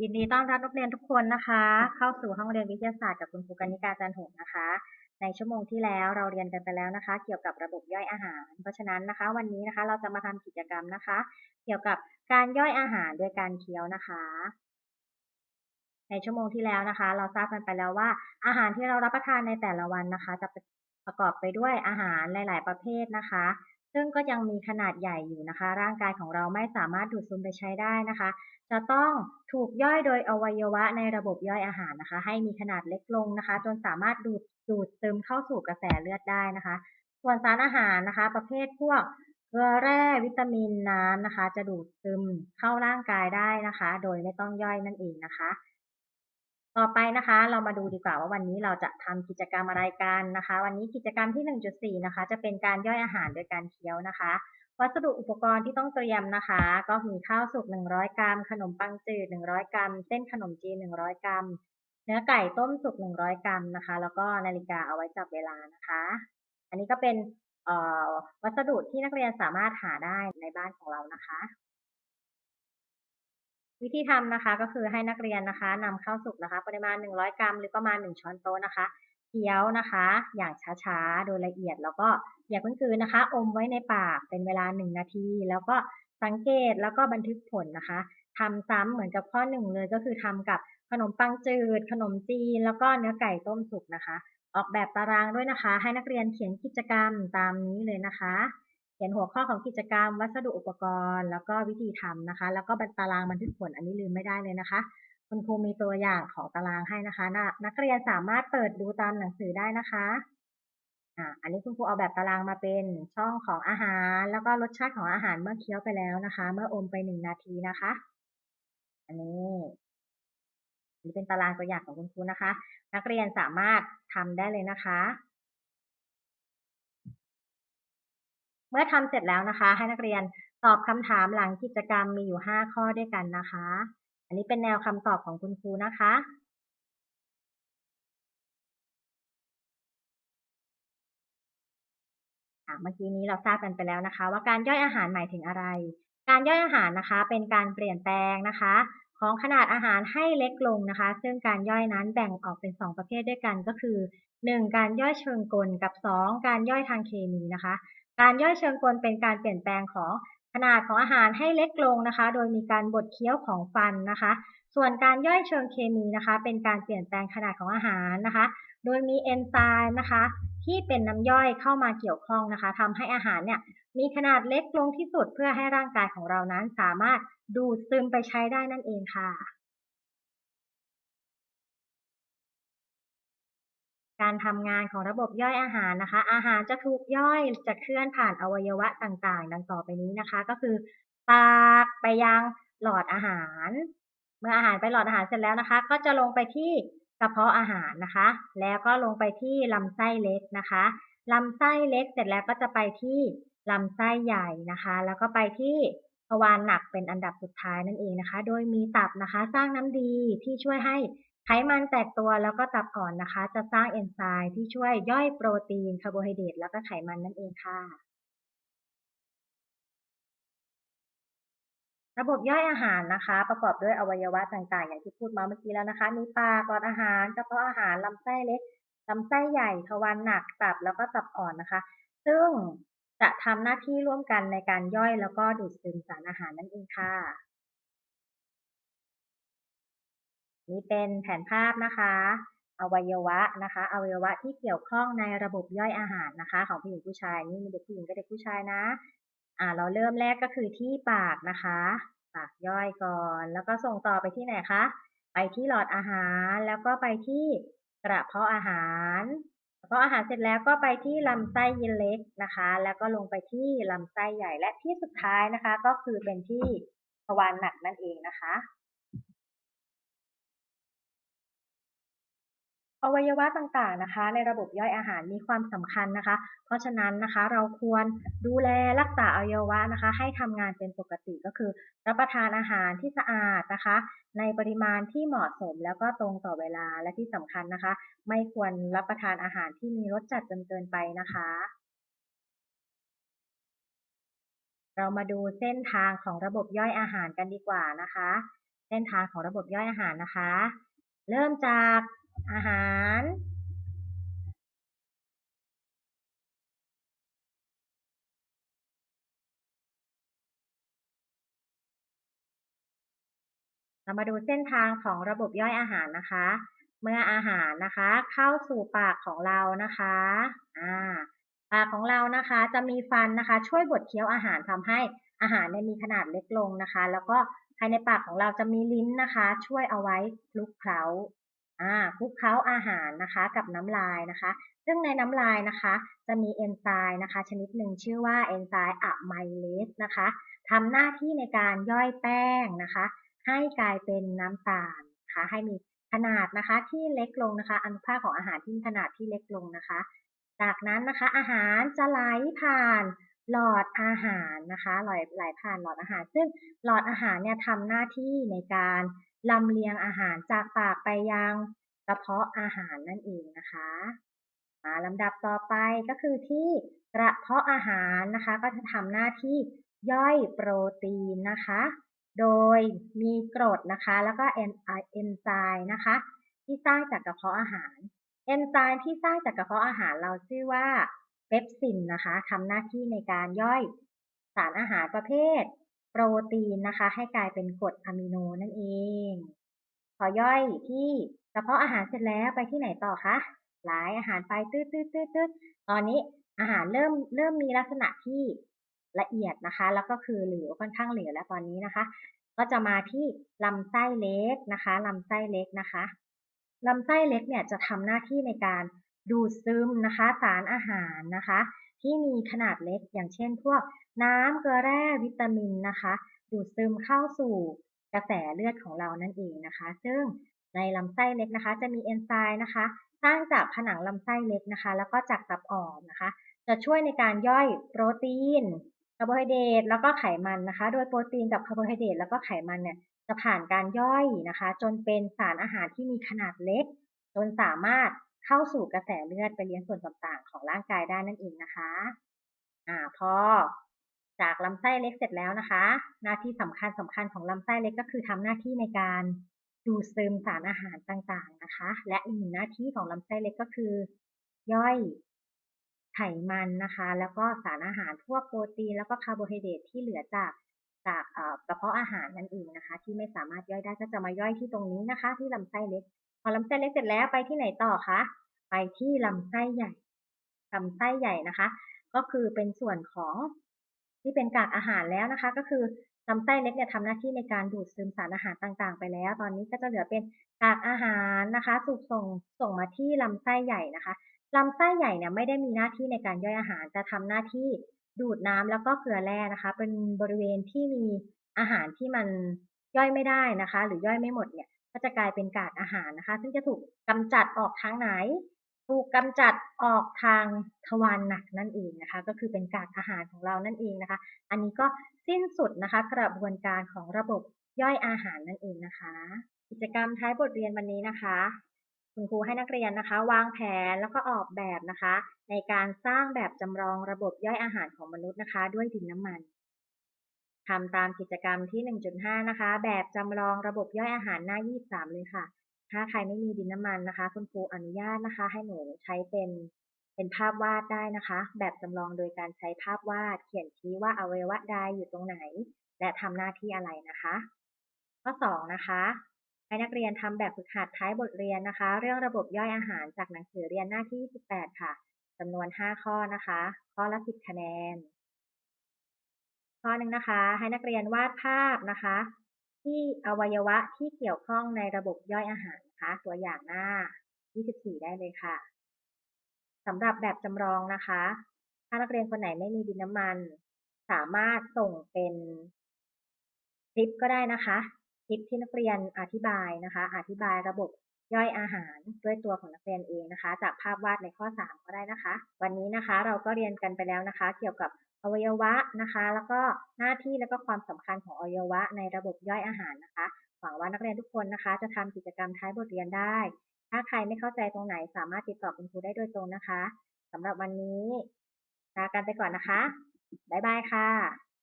ยินดีต้อนรับนักเรียนทุกคนนะคะ เข้าสู่ห้องเรียนวิทยาศาสตร์กับคุณครูกนิกาจันหงส์นะคะ ในชั่วโมงที่แล้วเราเรียนกันไปแล้วนะคะ เกี่ยวกับระบบย่อยอาหาร เพราะฉะนั้นนะคะ วันนี้นะคะเราจะมาทำกิจกรรมนะคะ เกี่ยวกับการย่อยอาหารโดยการเคี้ยวนะคะ ในชั่วโมงที่แล้วนะคะ เราทราบกันไปแล้วว่า อาหารที่เรารับประทานในแต่ละวันนะคะ จะประกอบไปด้วยอาหารหลาย ๆ ประเภทนะคะ ซึ่งก็ยังมีขนาดใหญ่อยู่นะคะ ร่างกายของเราไม่สามารถดูดซึมไปใช้ได้นะคะ จะต้องถูกย่อยโดยอวัยวะในระบบย่อยอาหารนะคะ ให้มีขนาดเล็กลงนะคะ จนสามารถดูดดูดซึมเข้าสู่กระแสเลือดได้นะคะ ส่วนสารอาหารนะคะ ประเภทพวกเกลือแร่วิตามินน้ำนะคะ จะดูดซึมเข้าร่างกายได้นะคะ โดยไม่ต้องย่อยนั่นเองนะคะ ต่อไปนะคะเรามาดูดีกว่าว่าวันนี้เราจะทำกิจกรรมอะไรกันนะคะ วันนี้กิจกรรมที่ 1.4 นะคะ จะเป็นการย่อยอาหารโดยการเคี้ยวนะคะ วัสดุอุปกรณ์ที่ต้องเตรียมนะคะ ก็มีข้าวสุก 100 กรัม ขนมปังจืด 100 กรัม เส้นขนมจีน 100 กรัม เนื้อไก่ต้มสุก 100 กรัมนะคะ แล้วก็นาฬิกาเอาไว้จับเวลานะคะ อันนี้ก็เป็นวัสดุที่นักเรียนสามารถหาได้ในบ้านของเรานะคะ วิธีทำนะคะก็คือให้นักเรียนนะคะนำข้าวสุกนะคะ ปริมาณ 100 กรัม หรือประมาณ 1 ช้อนโต๊ะนะคะเคี้ยวนะคะ อย่างช้าๆ โดยละเอียดแล้วก็อย่าเพิ่งคืนนะคะ อมไว้ในปากเป็นเวลา 1 นาที แล้วก็สังเกตแล้วก็บันทึกผลนะคะทำซ้ำเหมือนกับข้อหนึ่งเลยก็คือทำกับขนมปังจืด ขนมจีน แล้วก็เนื้อไก่ต้มสุกนะคะ ออกแบบตารางด้วยนะคะ ให้นักเรียนเขียนกิจกรรมตามนี้เลยนะคะ เขียนหัวข้อของกิจกรรม วัสดุอุปกรณ์ แล้วก็วิธีทำนะคะ แล้วก็ตารางบันทึกผลอันนี้ลืมไม่ได้เลยนะคะ คุณครูมีตัวอย่างของตารางให้นะคะ นักเรียนสามารถเปิดดูตามหนังสือได้นะคะอ่าอันนี้คุณครูเอาแบบตารางมาเป็นช่องของอาหาร แล้วก็รสชาติของอาหารเมื่อเคี้ยวไปแล้วนะคะ เมื่ออมไปหนึ่งนาทีนะคะ อันนี้อันนี้เป็นตารางตัวอย่างของคุณครูนะคะ นักเรียนสามารถทำได้เลยนะคะ มื่อทำเสร็จแล้วนะคะ ให้นักเรียนตอบคำถามหลังกิจกรรมมีอยู่ 5 ข้อด้วยกันนะคะ อันนี้เป็นแนวคำตอบของคุณครูนะคะเมื่อกี้นี้เราทราบกันไปแล้วนะคะ ว่าการย่อยอาหารหมายถึงอะไร การย่อยอาหารนะคะ เป็นการเปลี่ยนแปลงนะคะ ของขนาดอาหารให้เล็กลงนะคะ ซึ่งการย่อยนั้นแบ่งออกเป็น 2 ประเภทด้วยกันก็คือ 1. การย่อยเชิงกลกับ 2. การย่อยทางเคมีนะคะ การย่อยเชิงกลเป็นการเปลี่ยนแปลงของขนาดของอาหารให้เล็กลงนะคะ โดยมีการบดเคี้ยวของฟันนะคะ ส่วนการย่อยเชิงเคมีนะคะ เป็นการเปลี่ยนแปลงขนาดของอาหารนะคะ โดยมีเอนไซม์นะคะ ที่เป็นน้ำย่อยเข้ามาเกี่ยวข้องนะคะทำให้อาหารเนี่ยมีขนาดเล็กลงที่สุดเพื่อให้ร่างกายของเรานั้นสามารถดูดซึมไปใช้ได้นั่นเองค่ะ การทำงานของระบบย่อยอาหารนะคะ อาหารจะถูกย่อยจะเคลื่อนผ่านอวัยวะต่างๆ ดังต่อไปนี้นะคะ ก็คือปากไปยังหลอดอาหาร เมื่ออาหารไปหลอดอาหารเสร็จแล้วนะคะ ก็จะลงไปที่กระเพาะอาหารนะคะ แล้วก็ลงไปที่ลำไส้เล็กนะคะลำไส้เล็กเสร็จแล้วก็จะไปที่ลำไส้ใหญ่นะคะ แล้วก็ไปที่ทวารหนักเป็นอันดับสุดท้ายนั่นเองนะคะ โดยมีตับนะคะ สร้างน้ำดีที่ช่วยให้ ไขมันแตกตัวแล้วก็ตับอ่อนนะคะ จะสร้างเอนไซม์ที่ช่วยย่อยโปรตีนคาร์โบไฮเดรตแล้วก็ไขมันนั่นเองค่ะ ระบบย่อยอาหารนะคะ ประกอบด้วยอวัยวะต่างๆ อย่างที่พูดมาเมื่อกี้แล้วนะคะ มีปากหลอดอาหารกระเพาะอาหารลำไส้เล็กลำไส้ใหญ่ทวารหนักตับแล้วก็ตับอ่อนนะคะ ซึ่งจะทำหน้าที่ร่วมกันในการย่อยแล้วก็ดูดซึมสารอาหารนั่นเองค่ะ นี่เป็นแผนภาพนะคะ อวัยวะนะคะ อวัยวะที่เกี่ยวข้องในระบบย่อยอาหารนะคะ ของผู้หญิงผู้ชายนี่มีเด็กผู้หญิงกับเด็กผู้ชายนะ อ่า เราเริ่มแรกก็คือที่ปากนะคะ ปากย่อยก่อน แล้วก็ส่งต่อไปที่ไหนคะ ไปที่หลอดอาหาร แล้วก็ไปที่กระเพาะอาหารกระเพาะอาหารเสร็จแล้วก็ไปที่ลำไส้ยินเล็กนะคะ แล้วก็ลงไปที่ลำไส้ใหญ่และที่สุดท้ายนะคะ ก็คือเป็นที่ทวารหนักนั่นเองนะคะ อวัยวะต่างๆนะคะ ในระบบย่อยอาหารมีความสำคัญนะคะ เพราะฉะนั้นนะคะเราควรดูแลรักษาอวัยวะนะคะ ให้ทำงานเป็นปกติก็คือ รับประทานอาหารที่สะอาดนะคะ ในปริมาณที่เหมาะสมแล้วก็ตรงต่อเวลาและที่สำคัญนะคะ ไม่ควรรับประทานอาหารที่มีรสจัดจนเกินไปนะคะ เรามาดูเส้นทางของระบบย่อยอาหารกันดีกว่านะคะ เส้นทางของระบบย่อยอาหารนะคะ เริ่มจาก อาหาร เรามาดูเส้นทางของระบบย่อยอาหารนะคะ เมื่ออาหารนะคะเข้าสู่ปากของเรานะคะอ่าปากของเรานะคะจะมีฟันนะคะ ช่วยบดเคี้ยวอาหารทำให้อาหารเนี่ยมีขนาดเล็กลงนะคะ แล้วก็ภายในปากของเราจะมีลิ้นนะคะ ช่วยเอาไว้คลุกเคล้า อ่าคลุกเคล้าอาหารนะคะกับน้ำลายนะคะ ซึ่งในน้ำลายนะคะ จะมีเอนไซม์นะคะ ชนิดหนึ่งชื่อว่าเอนไซม์อะไมเลสนะคะทำหน้าที่ในการย่อยแป้งนะคะ ให้กลายเป็นน้ำตาลนะคะ ให้มีขนาดนะคะที่เล็กลงนะคะ อนุภาคของอาหารที่มีขนาดที่เล็กลงนะคะ จากนั้นนะคะอาหารจะไหลผ่านหลอดอาหารนะคะไหลไหลผ่านหลอดอาหาร ซึ่งหลอดอาหารเนี่ยทำหน้าที่ในการ ลำเลียงอาหารจากปากไปยังกระเพาะอาหารนั่นเองนะคะ มาลำดับต่อไปก็คือที่กระเพาะอาหารนะคะ ก็จะทำหน้าที่ย่อยโปรตีนนะคะ โดยมีกรดนะคะ แล้วก็เอนไซม์นะคะ ที่สร้างจากกระเพาะอาหาร เอนไซม์ที่สร้างจากกระเพาะอาหารเราชื่อว่าเปปซินนะคะทำหน้าที่ในการย่อยสารอาหารประเภท โปรตีนนะคะ ให้กลายเป็นกรดอะมิโนนั่นเอง พอย่อยที่กระเพาะอาหารเสร็จแล้วไปที่ไหนต่อคะหลายอาหารไปตืดตืดตืดตืดตอนนี้อาหารเริ่มเริ่มมีลักษณะที่ละเอียดนะคะ แล้วก็คือเหลวค่อนข้างเหลวแล้วตอนนี้นะคะ ก็จะมาที่ลำไส้เล็กนะคะลำไส้เล็กนะคะลำไส้เล็กเนี่ยจะทำหน้าที่ในการ ดูดซึมนะคะสารอาหารนะคะ ที่มีขนาดเล็กอย่างเช่น พวกน้ำเกลือแร่วิตามินนะคะ ดูดซึมเข้าสู่กระแสเลือดของเรานั่นเองนะคะ ซึ่งในลำไส้เล็กนะคะ จะมีเอนไซม์นะคะสร้างจากผนังลำไส้เล็กนะคะ แล้วก็จากตับอ่อนนะคะ จะช่วยในการย่อยโปรตีนคาร์โบไฮเดรตแล้วก็ไขมันนะคะ โดยโปรตีนกับคาร์โบไฮเดรตแล้วก็ไขมันเนี่ยจะผ่านการย่อยนะคะ จนเป็นสารอาหารที่มีขนาดเล็ก จนสามารถ เข้าสู่กระแสเลือดไปเลี้ยงส่วนต่างๆ ของร่างกายได้นั่นเองนะคะ อ่าพอจากลำไส้เล็กเสร็จแล้วนะคะ หน้าที่สำคัญสำคัญของลำไส้เล็กก็คือทำหน้าที่ในการดูดซึมสารอาหารต่างๆนะคะ และอีกหนึ่งหน้าที่ของลำไส้เล็กก็คือย่อยไขมันนะคะ แล้วก็สารอาหารพวกโปรตีนแล้วก็คาร์โบไฮเดรตที่เหลือจากจากกระเพาะอาหารนั่นเองนะคะ ที่ไม่สามารถย่อยได้ก็จะมาย่อยที่ตรงนี้นะคะ ที่ลำไส้เล็ก พอลำไส้เล็กเสร็จแล้วไปที่ไหนต่อคะ ไปที่ลำไส้ใหญ่ลำไส้ใหญ่นะคะ ก็คือเป็นส่วนของที่เป็นกากอาหารแล้วนะคะ ก็คือลำไส้เล็กเนี่ยทำหน้าที่ในการดูดซึมสารอาหารต่างๆ ไปแล้ว ตอนนี้ก็จะเหลือเป็นกากอาหารนะคะถูกส่งส่งมาที่ลำไส้ใหญ่นะคะลำไส้ใหญ่เนี่ยไม่ได้มีหน้าที่ในการย่อยอาหารจะทำหน้าที่ดูดน้ำแล้วก็เกลือแร่นะคะ เป็นบริเวณที่มีอาหารที่มันย่อยไม่ได้นะคะ หรือย่อยไม่หมดเนี่ย ก็จะกลายเป็นกากอาหารนะคะ ซึ่งจะถูกกำจัดออกทางไหน ถูกกำจัดออกทางทวารหนักนั่นเองนะคะ ก็คือเป็นกากอาหารของเรานั่นเองนะคะ อันนี้ก็สิ้นสุดนะคะ กระบวนการของระบบย่อยอาหารนั่นเองนะคะ กิจกรรมท้ายบทเรียนวันนี้นะคะคุณครูให้นักเรียนนะคะ วางแผนแล้วก็ออกแบบนะคะ ในการสร้างแบบจำลองระบบย่อยอาหารของมนุษย์นะคะ ด้วยดินน้ำมัน ทำตามกิจกรรมที่ 1.5 นะคะ แบบจำลองระบบย่อยอาหารหน้า 23 เลยค่ะ ถ้าใครไม่มีดินน้ำมันนะคะ คุณครูอนุญาตนะคะ ให้หนูใช้เป็นเป็นภาพวาดได้นะคะ แบบจำลองโดยการใช้ภาพวาด เขียนชี้ว่าอวัยวะใดอยู่ตรงไหน และทำหน้าที่อะไรนะคะ ข้อ 2 นะคะ ให้นักเรียนทำแบบฝึกหัดท้ายบทเรียนนะคะ เรื่องระบบย่อยอาหารจากหนังสือเรียนหน้าที่ 18 ค่ะจำนวน 5 ข้อนะคะ ข้อละ 10 คะแนน ข้อหนึ่งนะคะ ให้นักเรียนวาดภาพนะคะ ที่อวัยวะที่เกี่ยวข้องในระบบย่อยอาหารนะคะ ตัวอย่างหน้า 24 ได้เลยค่ะสำหรับแบบจำลองนะคะ ถ้านักเรียนคนไหนไม่มีดินน้ำมัน สามารถส่งเป็นคลิปก็ได้นะคะคลิปที่นักเรียนอธิบายนะคะ อธิบายระบบ ย่อยอาหารด้วยตัวของนักเรียนเองนะคะ จากภาพวาดในข้อ 3 ก็ได้นะคะ วันนี้นะคะเราก็เรียนกันไปแล้วนะคะ เกี่ยวกับอวัยวะนะคะ แล้วก็หน้าที่แล้วก็ความสำคัญของอวัยวะในระบบย่อยอาหารนะคะ หวังว่านักเรียนทุกคนนะคะ จะทำกิจกรรมท้ายบทเรียนได้ ถ้าใครไม่เข้าใจตรงไหนสามารถติดต่อคุณครูได้โดยตรงนะคะสำหรับวันนี้ลากันไปก่อนนะคะบ๊ายบายค่ะ